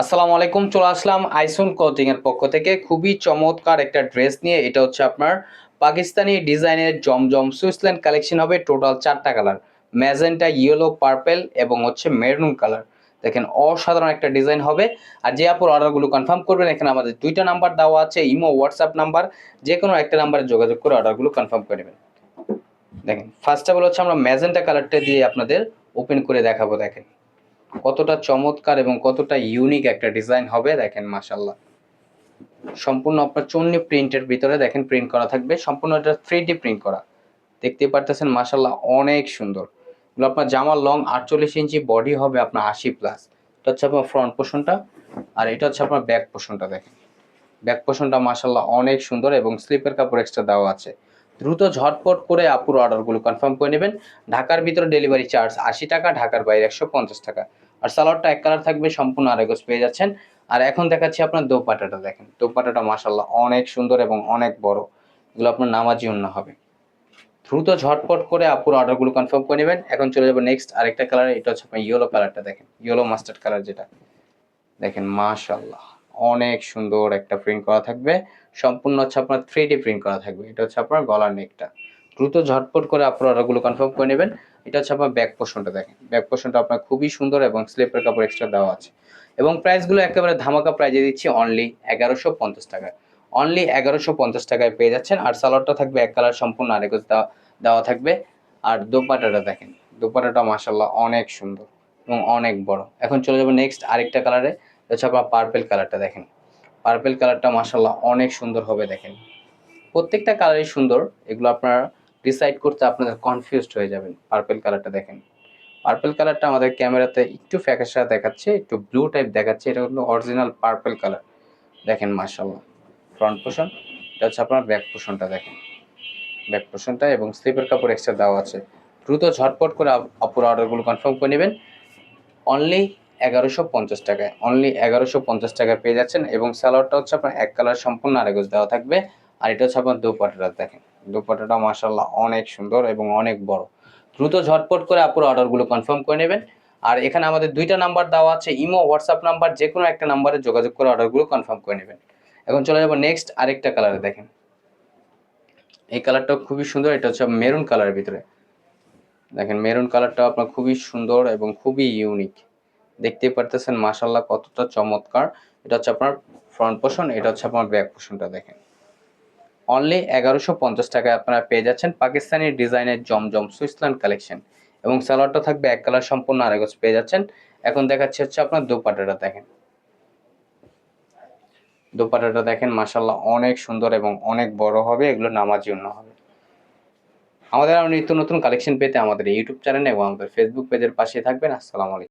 আসসালামু আলাইকুম, চলে আসলাম আইসুন কোচিং এর পক্ষ থেকে। খুবই চমৎকার একটা ড্রেস নিয়ে, এটা হচ্ছে আপনার পাকিস্তানি ডিজাইনের জমজম সুইসল্যান্ড কালেকশন হবে টোটাল চারটা কালার ম্যাজেন্টা ইয়েলো পার্পেল এবং হচ্ছে মেরুন কালার দেখেন, অসাধারণ একটা ডিজাইন হবে। আর যে আপুর অর্ডারগুলো কনফার্ম করবেন, এখানে আমাদের দুইটা নাম্বার দেওয়া আছে, ইমো হোয়াটসঅ্যাপ নাম্বার যে কোনো একটা নাম্বারে যোগাযোগ করে অর্ডারগুলো কনফার্ম করে নেবেন। দেখেন ফার্স্ট অফ অল হচ্ছে আমরা ম্যাজেন্টা কালারটা দিয়ে আপনাদের ওপেন করে দেখাবো, দেখেন। কতটা চমৎকার এবং কতটা ইউনিক একটা ডিজাইন হবে, দেখেন মাশাল্লাহ সম্পূর্ণ আপনার চন্নি প্রিন্টের ভিতরে দেখেন প্রিন্ট করা থাকবে, সম্পূর্ণ এটা থ্রি প্রিন্ট করা। দেখতে পারতেছেন মাশাল্লাহ অনেক সুন্দর। আপনার জামার লং আটচল্লিশ ইঞ্চি বডি হবে আপনার আশি প্লাস এটা হচ্ছে আপনার ফ্রন্ট পোর্শনটা আর এটা হচ্ছে আপনার ব্যাক পোর্শনটা দেখেন। ব্যাক পোর্শনটা মাশাল্লাহ অনেক সুন্দর এবং স্লিপের কাপড় এক্সট্রা দেওয়া আছে। দ্রুত ঝটপট করে আপুর অর্ডারগুলো কনফার্ম করে নেবেন। ঢাকার ভিতরে ডেলিভারি চার্জ আশি টাকা, ঢাকার বাইরে একশো পঞ্চাশ টাকা। আর সালোয়ারটা এক কালার থাকবে, সম্পূর্ণ আড়াইগজ পেয়ে যাচ্ছেন। আর এখন দেখাচ্ছি আপনার দোপাটাটা দেখেন। দোপাটাটা মাসাল্লাহ অনেক সুন্দর এবং অনেক বড়। এগুলো আপনার নামাজি অন্য হবে। দ্রুত ঝটপট করে আপুর অর্ডারগুলো কনফার্ম করে নেবেন। এখন চলে যাব নেক্সট আরেকটা কালার এটা হচ্ছে আপনার ইয়েলো কালারটা দেখেন। ইয়েলো মাস্টার্ড কালার যেটা। দেখেন মাশাল্লাহ অনেক সুন্দর একটা প্রিন্ট করা থাকবে। সম্পূর্ণ হচ্ছে আপনার থ্রি প্রিন্ট করা থাকবে। এটা হচ্ছে আপনার গলার নেকটা দ্রুত ঝটপট করে আপনার অর্ডারগুলো কনফার্ম করে নেবেন। এটা হচ্ছে আপনার ব্যাক পোর্শনটা দেখেন। ব্যাক পোর্শনটা আপনার খুবই সুন্দর এবং স্লিপের কাপড় এক্সট্রা দেওয়া আছে। এবং প্রাইসগুলো একেবারে ধামাকা প্রাইজে দিচ্ছি অনলি এগারোশো পঞ্চাশ টাকায়। অনলি এগারোশো পঞ্চাশ টাকায় পেয়ে যাচ্ছেন। আর সালোয়ারটা থাকবে এক কালার সম্পূর্ণ আরেকজ দেওয়া দেওয়া থাকবে। আর দোপাটাটা দেখেন। দোপাটাটা মাসাল্লাহ অনেক সুন্দর এবং অনেক বড়। এখন চলে যাব নেক্সট আরেকটা কালারে আপনার পার্পেল কালারটা দেখেন। পার্পেল কালারটা মাসাল্লাহ অনেক সুন্দর হবে দেখেন। প্রত্যেকটা কালারই সুন্দর, এগুলো আপনারা ডিসাইড করতে আপনাদের কনফিউজড হয়ে যাবেন পার্পেল কালারটা দেখেন। পার্পেল কালারটা আমাদের ক্যামেরাতে একটু ফ্যাকাশা দেখাচ্ছে, একটু ব্লু টাইপ দেখাচ্ছে, এটা হলো অরিজিনাল পার্পেল কালার দেখেন মাসাল্লাহ ফ্রন্ট পোর্শন এটা হচ্ছে আপনার ব্যাক পোর্শনটা দেখেন। ব্যাক পোর্শনটা এবং স্লিপের কাপড় এক্সট্রা দেওয়া আছে। দ্রুত ঝটপট করে আপুর অর্ডারগুলো কনফার্ম করে নেবেন। অনলি এগারোশো পঞ্চাশ টাকায়। অনলি এগারোশো পঞ্চাশ টাকায় পেয়ে যাচ্ছেন এবং স্যালোয়ারটা হচ্ছে আপনার এক কালার সম্পূর্ণ আরেকজ দেওয়া থাকবে। আর এটা হচ্ছে আপনার দুপাটাটা, দেখেন। দুপাটাটা মাসাল্লাহ অনেক সুন্দর এবং অনেক বড়। দ্রুত ঝটপট করে আপুর অর্ডারগুলো কনফার্ম করে নেবেন। আর এখানে আমাদের দুইটা নাম্বার দেওয়া আছে, ইমো হোয়াটসঅ্যাপ নাম্বার যে কোনো একটা নাম্বারে যোগাযোগ করে অর্ডারগুলো কনফার্ম করে নেবেন। এখন চলে যাব নেক্সট আরেকটা কালারে দেখেন। এই কালারটাও খুবই সুন্দর, এটা হচ্ছে মেরুন কালারের ভিতরে। দেখেন মেরুন কালারটা আপনার খুবই সুন্দর এবং খুবই ইউনিক দেখতেই পারতেছেন মাশাল্লাহ কতটা চমৎকার। এটা হচ্ছে আপনার ফ্রন্ট পোর্শন এটা হচ্ছে আপনার ব্যাক পোর্শনটা দেখেন। অনলি এগারোশো পঞ্চাশ টাকায় আপনারা পেয়ে যাচ্ছেন পাকিস্তানি ডিজাইনের জমজম সুইসল্যান্ড কালেকশন এবং সালোয়ারটা থাকবে এক কালার সম্পূর্ণ আরেকজ পেয়ে যাচ্ছেন। এখন দেখাচ্ছি হচ্ছে আপনার দোপাটাটা দেখেন। দোপাটাটা দেখেন মাশাল্লাহ অনেক সুন্দর এবং অনেক বড় হবে, এগুলো নামাজ জন্য হবে। আমাদের আরও নিত্য নতুন কালেকশন পেতে আমাদের ইউটিউব চ্যানেল এবং আমাদের ফেসবুক পেজের পাশে থাকবেন। আসসালামু আলাইকুম।